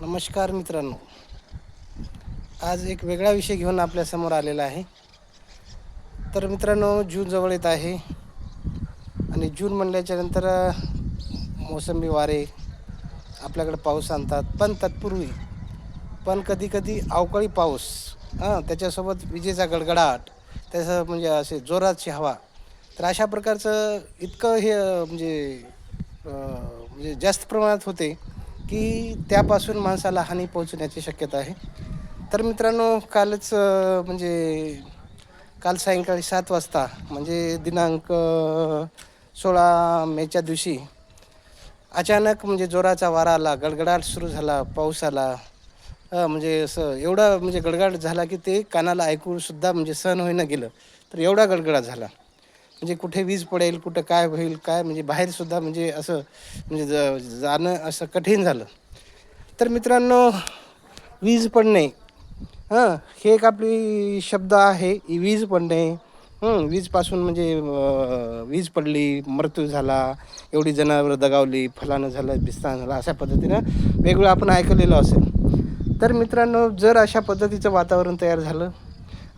नमस्कार मित्रांनो. आज एक वेगळा विषय घेऊन आपल्यासमोर आलेला आहे. तर मित्रांनो जून जवळ येत आहे. आणि जून म्हणल्याच्या नंतर मोसंबी वारे आपल्याकडे पाऊस आणतात. पण तत्पूर्वी पण कधीकधी अवकाळी पाऊस हां त्याच्यासोबत विजेचा गडगडाट त्याचं म्हणजे असे जोराची हवा. तर अशा प्रकारचं इतकं हे म्हणजे म्हणजे जास्त प्रमाणात होते. की त्यापासून माणसाला हानी पोहोचण्याची शक्यता आहे. तर मित्रांनो कालच म्हणजे काल सायंकाळी सात वाजता म्हणजे दिनांक सोळा मेच्या दिवशी अचानक म्हणजे जोराचा वारा आला गडगडाट सुरू झाला पाऊस आला. म्हणजे असं एवढा म्हणजे गडगडाट झाला की ते कानाला ऐकूनसुद्धा म्हणजे सहन होईना गेलं. तर एवढा गडगडाट झाला. म्हणजे कुठे वीज पडेल कुठं काय होईल काय? म्हणजे बाहेरसुद्धा म्हणजे असं म्हणजे ज जाणं असं कठीण झालं. तर मित्रांनो वीज पडणे हां हे एक आपली शब्द आहे वीज पडणे वीजपासून म्हणजे वीज पडली मृत्यू झाला एवढी जनावरं दगावली फलानं झालं बिस्तान झालं अशा पद्धतीनं वेगवेगळं आपण ऐकलेलं असेल. तर मित्रांनो जर अशा पद्धतीचं वातावरण तयार झालं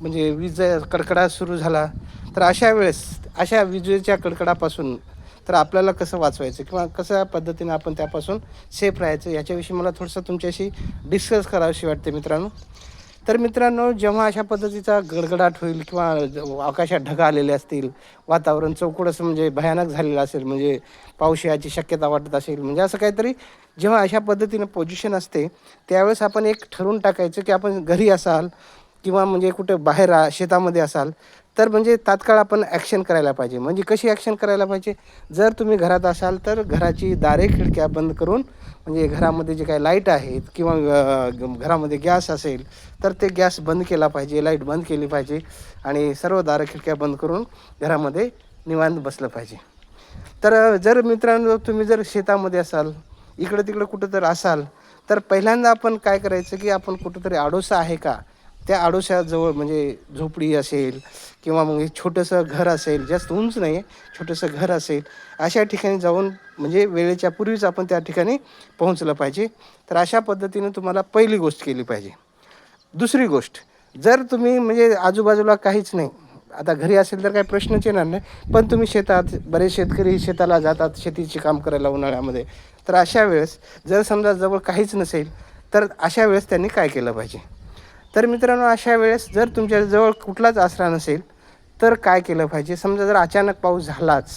म्हणजे वीज कडकडाट सुरू झाला तर अशा वेळेस अशा विजेच्या कडकडापासून तर आपल्याला कसं वाचवायचं किंवा कशा पद्धतीनं आपण त्यापासून सेफ राहायचं याच्याविषयी मला थोडंसं तुमच्याशी डिस्कस करावीशी वाटते मित्रांनो. तर मित्रांनो जेव्हा अशा पद्धतीचा गडगडाट होईल किंवा आकाशात ढगा आलेले असतील वातावरण चौकड असं म्हणजे भयानक झालेलं असेल म्हणजे पाऊस याची शक्यता वाटत असेल म्हणजे असं काहीतरी जेव्हा अशा पद्धतीनं पोझिशन असते त्यावेळेस आपण एक ठरवून टाकायचं की आपण घरी असाल किंवा म्हणजे कुठं बाहेर शेतामध्ये असाल तर म्हणजे तात्काळ आपण ॲक्शन करायला पाहिजे. म्हणजे कशी ॲक्शन करायला पाहिजे? जर तुम्ही घरात असाल तर घराची दारे खिडक्या बंद करून म्हणजे घरामध्ये जे काही लाइट आहेत किंवा घरामध्ये गॅस असेल तर ते गॅस बंद केला पाहिजे लाइट बंद केली पाहिजे आणि सर्व दारं खिडक्या बंद करून घरामध्ये निवांत बसलं पाहिजे. तर जर मित्रांनो तुम्ही जर शेतामध्ये असाल इकडं तिकडं कुठं तर असाल तर पहिल्यांदा आपण काय करायचं की आपण कुठंतरी आडोसा आहे का? त्या आडोशाजवळ म्हणजे झोपडी असेल किंवा मग छोटंसं घर असेल जास्त उंच नाही आहे छोटंसं घर असेल अशा ठिकाणी जाऊन म्हणजे वेळेच्या पूर्वीच आपण त्या ठिकाणी पोहोचलं पाहिजे. तर अशा पद्धतीनं तुम्हाला पहिली गोष्ट केली पाहिजे. दुसरी गोष्ट जर तुम्ही म्हणजे आजूबाजूला काहीच नाही आता घरी असेल तर काही प्रश्नच येणार नाही पण तुम्ही शेतात बरेच शेतकरी शेताला जातात शेतीचे काम करायला उन्हाळ्यामध्ये. तर अशा वेळेस जर समजा जवळ काहीच नसेल तर अशा वेळेस त्यांनी काय केलं पाहिजे? तर मित्रांनो अशा वेळेस जर तुमच्या जवळ कुठलाच आसरा नसेल तर काय केलं पाहिजे? समजा जर अचानक पाऊस झालाच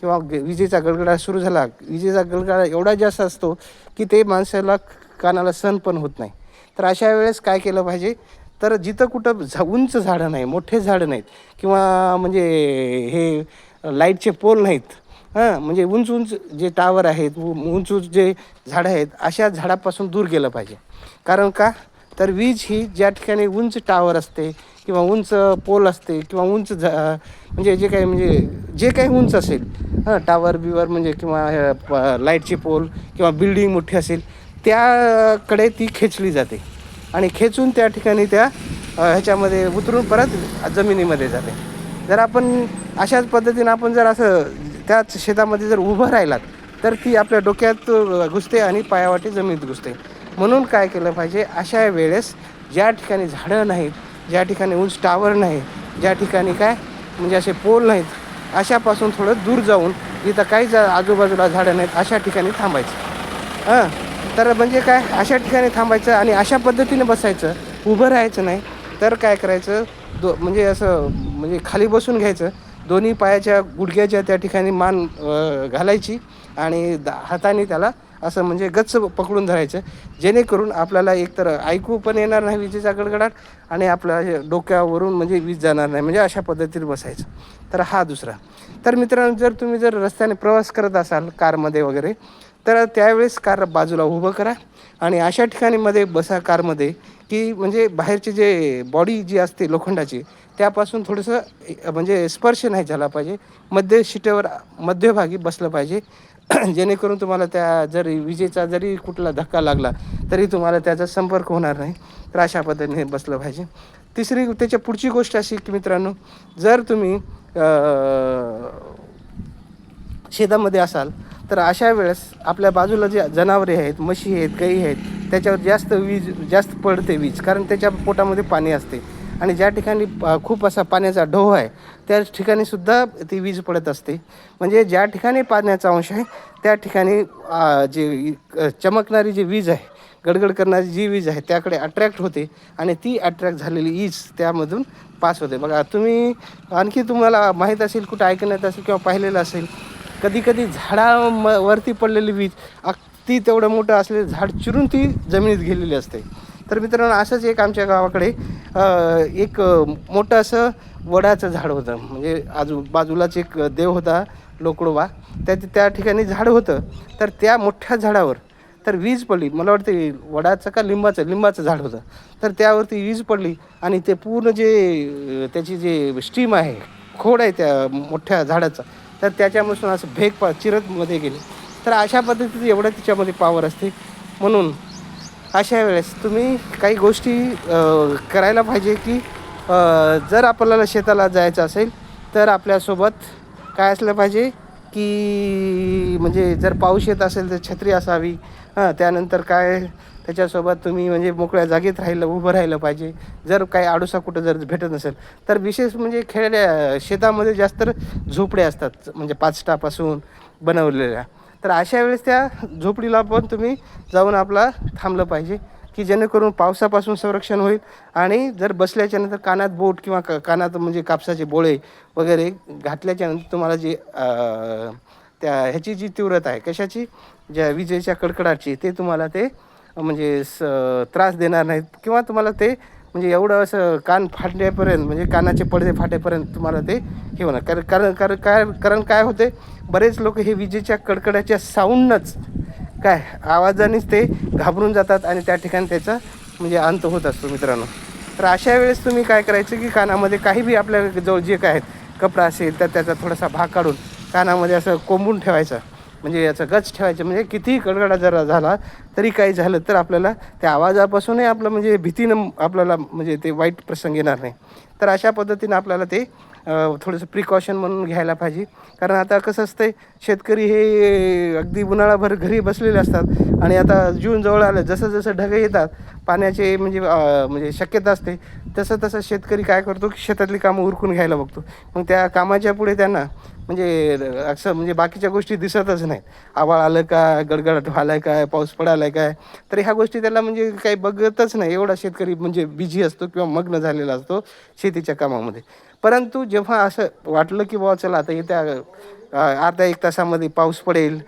किंवा ग- विजेचा गडगडा सुरू झाला विजेचा गडगडा एवढा जास्त असतो की ते माणसाला कानाला सहन पण होत नाही. तर अशा वेळेस काय केलं पाहिजे? तर जिथं कुठं झा उंच झाडं नाही मोठे झाडं नाहीत किंवा म्हणजे हे लाईटचे पोल नाहीत हां म्हणजे उंच उंच जे टावर आहेत उ- उंच उंच जे झाडं आहेत अशा झाडापासून दूर गेलं पाहिजे. कारण का? तर वीज ही ज्या ठिकाणी उंच टावर असते किंवा उंच पोल असते किंवा उंच झ म्हणजे जे काही म्हणजे जे काही उंच असेल हां टावर बिवर म्हणजे किंवा हे प- लाईटचे पोल किंवा बिल्डिंग मोठी असेल त्याकडे ती खेचली जाते. आणि खेचून त्या ठिकाणी त्या ह्याच्यामध्ये उतरून परत जमिनीमध्ये जाते. जर आपण अशाच पद्धतीनं आपण जर असं त्याच शेतामध्ये जर उभं राहिलात तर ती आपल्या डोक्यात घुसते आणि पायावाटी जमिनीत घुसते. म्हणून काय केलं पाहिजे? अशा वेळेस ज्या ठिकाणी झाडं नाहीत ज्या ठिकाणी उंच टावर नाही ज्या ठिकाणी काय? म्हणजे असे पोल नाहीत अशापासून थोडं दूर जाऊन जिथं काहीच आजूबाजूला झाडं नाहीत अशा ठिकाणी थांबायचं. हां? तर म्हणजे काय? अशा ठिकाणी थांबायचं आणि अशा पद्धतीने बसायचं. उभं राहायचं नाही. तर काय करायचं? दो म्हणजे असं म्हणजे खाली बसून घ्यायचं. दोन्ही पायाच्या गुडघ्याच्या त्या ठिकाणी मान घालायची आणि दा हाताने त्याला असं म्हणजे गच्च पकडून धरायचं. जेणेकरून आपल्याला एकतर ऐकू पण येणार नाही विजेचा गडगडाट आणि आपल्या डोक्यावरून म्हणजे वीज जाणार नाही. म्हणजे अशा पद्धतीने बसायचं. तर हा दुसरा. तर मित्रांनो जर तुम्ही जर रस्त्याने प्रवास करत असाल कारमध्ये वगैरे तर त्यावेळेस कार बाजूला उभं करा आणि अशा ठिकाणी मध्ये बसा कारमध्ये की म्हणजे बाहेरची जे बॉडी जी असते लोखंडाची त्यापासून थोडंसं म्हणजे स्पर्श नाही झाला पाहिजे. मध्य शिटेवर मध्यभागी बसलं पाहिजे. जेणेकरून तुम्हाला त्या जरी विजेचा जरी कुठला धक्का लागला तरी तुम्हाला त्याचा संपर्क होणार नाही. तर अशा पद्धतीने बसलं पाहिजे. तिसरी त्याच्या पुढची गोष्ट अशी की मित्रांनो जर तुम्ही शेतामध्ये असाल तर अशा वेळेस आपल्या बाजूला जे जनावरे आहेत म्हशी आहेत गाई आहेत त्याच्यावर जास्त वीज जास्त पडते वीज कारण त्याच्या पोटामध्ये पाणी असते. आणि ज्या ठिकाणी खूप असा पाण्याचा ढोह आहे त्या ठिकाणीसुद्धा ती वीज पडत असते. म्हणजे ज्या ठिकाणी पाण्याचा अंश आहे त्या ठिकाणी जी जे चमकणारी जी वीज आहे गडगड करणारी जी वीज आहे त्याकडे अट्रॅक्ट होते आणि ती अट्रॅक्ट झालेली वीज त्यामधून पास होते. बघा तुम्ही आणखी तुम्हाला माहीत असेल कुठं ऐकण्यात असेल किंवा पाहिलेलं असेल कधी कधी झाडा म वरती पडलेली वीज अगदी तेवढं मोठं असलेलं झाड चिरून ती जमिनीत गेलेली असते. तर मित्रांनो असंच एक आमच्या गावाकडे एक मोठं असं वडाचं झाड होतं. म्हणजे आजू बाजूलाच एक देव होता लोकडोबा. त्या त्या ठिकाणी झाड होतं. तर त्या मोठ्या झाडावर तर वीज पडली. मला वाटते वडाचं का लिंबाचं लिंबाचं झाड होतं. तर त्यावरती वीज पडली आणि ते पूर्ण जे त्याची जे स्टीम आहे खोड आहे त्या मोठ्या झाडाचा तर त्याच्यापासून असं भेग पा चिरत मध्ये गेले. तर अशा पद्धतीचं एवढं त्याच्यामध्ये पावर असते. म्हणून अशा वेळेस तुम्ही काही गोष्टी करायला पाहिजे की जर आपल्याला शेताला जायचं असेल तर आपल्यासोबत काय असलं पाहिजे? की म्हणजे जर पाऊस येत असेल तर छत्री असावी. हां त्यानंतर काय? त्याच्यासोबत तुम्ही म्हणजे मोकळ्या जागेत राहिलं उभं राहिलं पाहिजे. जर काही आडोसा कुठं जर भेटत नसेल तर विशेष म्हणजे खेड्या शेतामध्ये जास्त झोपड्या असतात. म्हणजे पाचटापासून बनवलेल्या. तर अशा वेळेस त्या झोपडीला पण तुम्ही जाऊन आपला थांबलं पाहिजे. की जेणेकरून पावसापासून संरक्षण होईल आणि जर बसल्याच्यानंतर कानात बोट किंवा क कानात म्हणजे कापसाचे बोळे वगैरे घातल्याच्यानंतर तुम्हाला जे त्या ह्याची जी तीव्रता आहे कशाची? ज्या विजेच्या कडकडाची ते तुम्हाला ते म्हणजे स त्रास देणार नाहीत किंवा तुम्हाला ते म्हणजे एवढं असं कान फाटण्यापर्यंत म्हणजे कानाचे पडदे फाटेपर्यंत तुम्हाला ते हे होणार. कारण कारण कारण काय कारण काय होते? बरेच लोक हे विजेच्या कडकडाच्या साऊंडनंच काय आवाजानेच ते घाबरून जातात आणि त्या ठिकाणी त्याचा म्हणजे अंत होत असतो मित्रांनो. तर अशा वेळेस तुम्ही काय करायचं की कानामध्ये काही बी आपल्या जवळ जे काय आहेत कपडा असेल तर त्याचा थोडासा भाग काढून कानामध्ये असं कोंबून ठेवायचं. म्हणजे याचं गच ठेवायचं. म्हणजे कितीही कडकडा जरा झाला तरी काही झालं तर आपल्याला त्या आवाजापासूनही आपलं म्हणजे भीतीनं आपल्याला म्हणजे ते वाईट प्रसंग येणार नाही. तर अशा पद्धतीनं आपल्याला ते थोडंसं प्रिकॉशन म्हणून घ्यायला पाहिजे. कारण आता कसं असतंय शेतकरी हे अगदी उन्हाळाभर घरी बसलेले असतात आणि आता जून जवळ आलं जसं जसं ढगं येतात पाण्याचे म्हणजे म्हणजे शक्यता असते तसं तसं शेतकरी काय करतो की शेतातली कामं उरकून घ्यायला बघतो. मग त्या कामाच्या पुढे त्यांना म्हणजे असं म्हणजे बाकीच्या गोष्टी दिसतच नाहीत. आवाळ आलं का गडगडाट आलाय काय पाऊस पडायलाय काय तर ह्या गोष्टी त्याला म्हणजे काही बघतच नाही. एवढा शेतकरी म्हणजे बिझी असतो किंवा मग्न झालेला असतो शेतीच्या कामामध्ये. परंतु जेव्हा असं वाटलं की बाबा चला आता येत्या अर्धा एक तासामध्ये पाऊस पडेल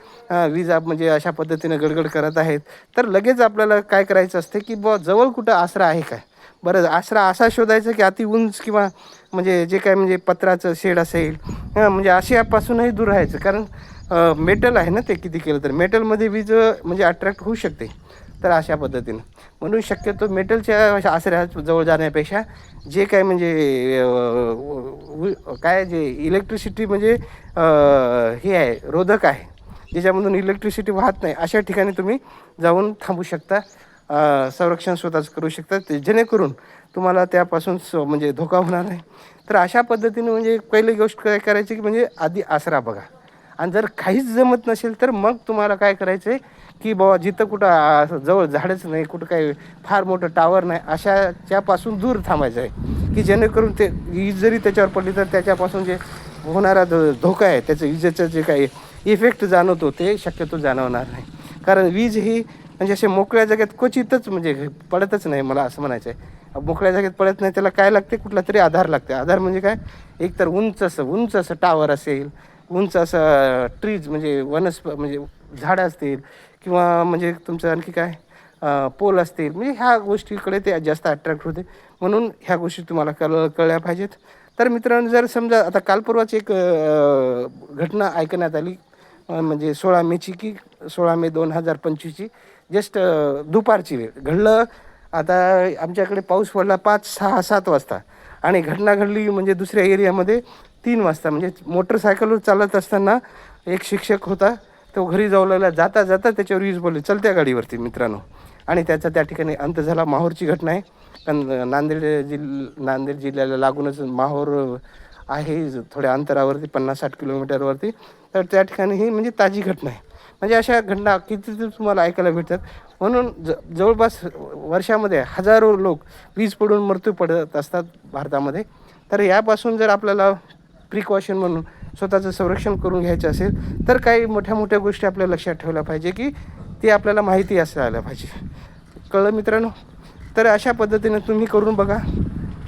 विजा म्हणजे अशा पद्धतीनं गडगड करत आहेत तर लगेच आपल्याला काय करायचं असते की बुवा जवळ कुठं आसरा आहे काय? बरं आसरा असा शोधायचा की अति उंच किंवा म्हणजे जे काय म्हणजे पत्राचं शेड असेल म्हणजे अशापासूनही दूर राहायचं. कारण मेटल आहे ना ते किती केलं तर मेटलमध्ये वीज म्हणजे अट्रॅक्ट होऊ शकते. तर अशा पद्धतीनं. म्हणून शक्यतो मेटलच्या अशा आसऱ्या जवळ जाण्यापेक्षा जे काय म्हणजे काय जे इलेक्ट्रिसिटी म्हणजे हे आहे रोधक आहे ज्याच्यामधून इलेक्ट्रिसिटी वाहत नाही अशा ठिकाणी तुम्ही जाऊन थांबू शकता संरक्षण स्वतःच करू शकता ते जेणेकरून तुम्हाला त्यापासून स म्हणजे धोका होणार नाही. तर अशा पद्धतीने म्हणजे पहिली गोष्ट काय करायची की म्हणजे आधी आसरा बघा. आणि जर काहीच जमत नसेल तर मग तुम्हाला काय करायचं आहे की बाबा जिथं कुठं असं जवळ झाडच नाही कुठं काही फार मोठं टावर नाही अशाच्यापासून दूर थांबायचं आहे की जेणेकरून ते वीज जरी त्याच्यावर पडली तर त्याच्यापासून जे होणारा धोका आहे त्याचं विजेचं जे काही इफेक्ट जाणवतो ते शक्यतो जाणवणार नाही. कारण वीज ही म्हणजे असे मोकळ्या जागेत क्वचितच म्हणजे पडतच नाही मला असं म्हणायचं आहे. मोकळ्या जागेत पडत नाही त्याला काय लागते? कुठला तरी आधार लागते. आधार म्हणजे काय? एक तर उंच असं उंच असं टावर असेल उंच असा ट्रीज म्हणजे वनस्प म्हणजे झाडं असतील किंवा म्हणजे तुमचं आणखी काय पोल असतील म्हणजे ह्या गोष्टीकडे ते जास्त अट्रॅक्ट होते. म्हणून ह्या गोष्टी तुम्हाला कळ कळल्या पाहिजेत. तर मित्रांनो जर समजा आता काल एक घटना ऐकण्यात आली म्हणजे सोळा मेची की सोळा मे दोन हजार पंचवीसची जस्ट दुपारची वेळ. घडलं आता आमच्याकडे पाऊस पडला पाच सहा सात वाजता. आणि घटना घडली म्हणजे दुसऱ्या एरियामध्ये तीन वाजता म्हणजे मोटरसायकलवर चालत असताना एक शिक्षक होता तो घरी जाऊला जाता जाता त्याच्यावर वीज बोलली चलत्या गाडीवरती मित्रांनो. आणि त्याचा त्या ठिकाणी अंत झाला. माहूरची घटना आहे. कारण नांदेड जिल नांदेड जिल्ह्याला लागूनच माहूर आहे थोड्या अंतरावरती पन्नास साठ किलोमीटरवरती. तर त्या ठिकाणी ही म्हणजे ताजी घटना आहे. म्हणजे अशा घटना किती तुम्हाला ऐकायला भेटतात. म्हणून ज जवळपास वर्षामध्ये हजारो लोक वीज पडून मृत्यू पडत असतात भारतामध्ये. तर यापासून जर आपल्याला प्रिकॉशन म्हणून स्वतःचं संरक्षण करून घ्यायचं असेल तर काही मोठ्या मोठ्या गोष्टी आपल्या लक्षात ठेवल्या पाहिजे की ती आपल्याला माहिती असायला पाहिजे. कळलं मित्रांनो? तर अशा पद्धतीने तुम्ही करून बघा.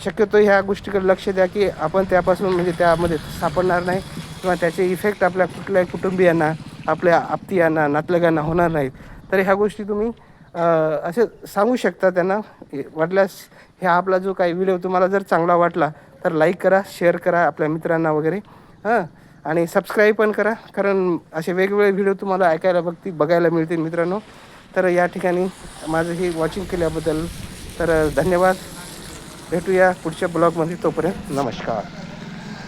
शक्यतो ह्या गोष्टीकडे लक्ष द्या की आपण त्यापासून म्हणजे त्यामध्ये सापडणार नाही किंवा त्याचे इफेक्ट आपल्या कुठल्याही कुटुंबियांना आपल्या आप्तियांना नातलगांना होणार नाहीत. तर ह्या गोष्टी तुम्ही असे सांगू शकता त्यांना. वाटल्यास ह्या आपला जो काही व्हिडिओ तुम्हाला जर चांगला वाटला तर लाईक करा शेअर करा आपल्या मित्रांना वगैरे. हां आणि सबस्क्राईब पण करा कारण असे वेगवेगळे व्हिडिओ तुम्हाला ऐकायला बघती बघायला मिळतील मित्रांनो. तर या ठिकाणी माझं हे वॉचिंग केल्याबद्दल तर धन्यवाद. भेटूया पुढच्या ब्लॉगमध्ये तोपर्यंत नमस्कार.